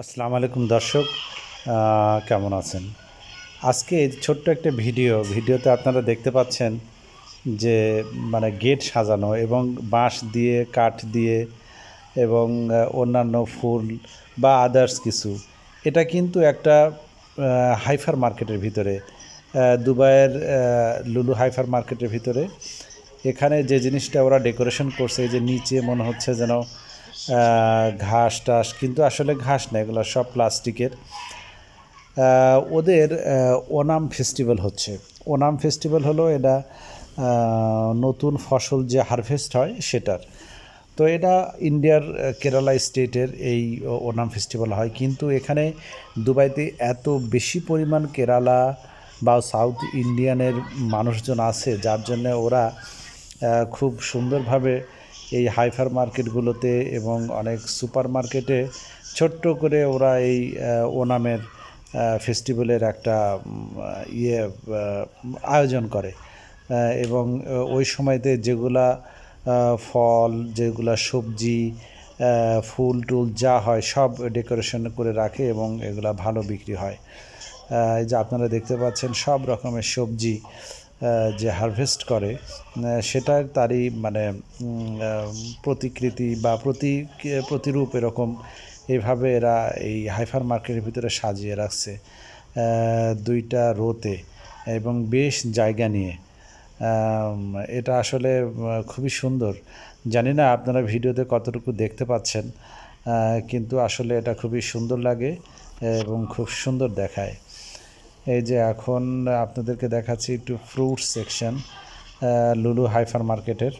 আসসালামু আলাইকুম দর্শক কেমন আছেন? আজকে ছোট্ট একটা ভিডিও, ভিডিওতে আপনারা দেখতে পাচ্ছেন যে মানে গেট সাজানো এবং বাঁশ দিয়ে, কাঠ দিয়ে এবং অন্যান্য ফুল বা আদার্স কিছু। এটা কিন্তু একটা হাইফার মার্কেটের ভিতরে দুবাইয়ের লুলু হাইফার মার্কেটের ভিতরে। এখানে যে জিনিসটা ওরা ডেকোরেশন করছে যে নিচে মনে হচ্ছে যেন ঘাস টাস, কিন্তু আসলে ঘাস না, এগুলো সব প্লাস্টিকের। ওদের ওনাম ফেস্টিভ্যাল হচ্ছে। ওনাম ফেস্টিভ্যাল হলো এটা নতুন ফসল যে হারভেস্ট হয় সেটার। তো এটা ইন্ডিয়ার কেরালা স্টেটের এই ওনাম ফেস্টিভ্যাল হয়। কিন্তু এখানে দুবাইতে এত বেশি পরিমাণ কেরালা বা সাউথ ইন্ডিয়ানের মানুষজন আছে, যার জন্য ওরা খুব সুন্দরভাবে এই হাইফার মার্কেটগুলোতে এবং অনেক সুপার মার্কেটে ছোট্ট করে ওরা এই ওনামের ফেস্টিভ্যালের একটা ইয়ে আয়োজন করে। এবং ওই সময়তে যেগুলা ফল, যেগুলা সবজি ফুল টুল যা হয় সব ডেকোরেশন করে রাখে এবং এগুলা ভালো বিক্রি হয়। এই যে আপনারা দেখতে পাচ্ছেন সব রকমের সবজি যে হারভেস্ট করে সেটার তারই মানে প্রতিকৃতি বা প্রতি, প্রতিরূপ এরকম এইভাবে এরা এই হাইফার মার্কেটের ভিতরে সাজিয়ে রাখছে দুইটা রোতে এবং বেশ জায়গা নিয়ে। এটা আসলে খুবই সুন্দর। জানি না আপনারা ভিডিওতে কতটুকু দেখতে পাচ্ছেন কিন্তু আসলে এটা খুবই সুন্দর লাগে এবং খুব সুন্দর দেখায়। এই যে এখন আপনাদেরকে দেখাচ্ছি একটু ফ্রুট সেকশন লুলু হাইফার মার্কেটের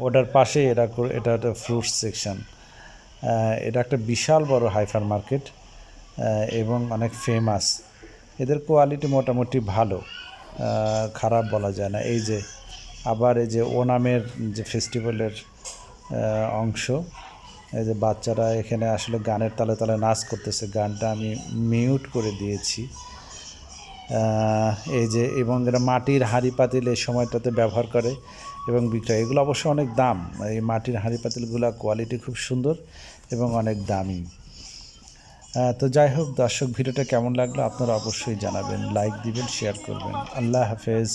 ওটার পাশে এটা এটা একটা ফ্রুট সেকশন এটা একটা বিশাল বড় হাইফার মার্কেট এবং অনেক ফেমাস এদের কোয়ালিটি মোটামুটি ভালো খারাপ বলা যায় না। এই যে, আবার এই যে ওনামের যে ফেস্টিভ্যালের অংশ এই যে বাচ্চারা এখানে আসলে গানের তালে তালে নাচ করতেছে, গানটা আমি মিউট করে দিয়েছি। এই যে এবং এরা মাটির হাঁড়ি পাতিল এই সময়টাতে ব্যবহার করে এবং বিক্রয়। এগুলো অবশ্য অনেক দাম, এই মাটির হাঁড়ি পাতিলগুলো কোয়ালিটি খুব সুন্দর এবং অনেক দামি। তো যাই হোক দর্শক, ভিডিওটা কেমন লাগল আপনারা অবশ্যই জানাবেন লাইক দিবেন শেয়ার করবেন। আল্লাহ হাফেজ।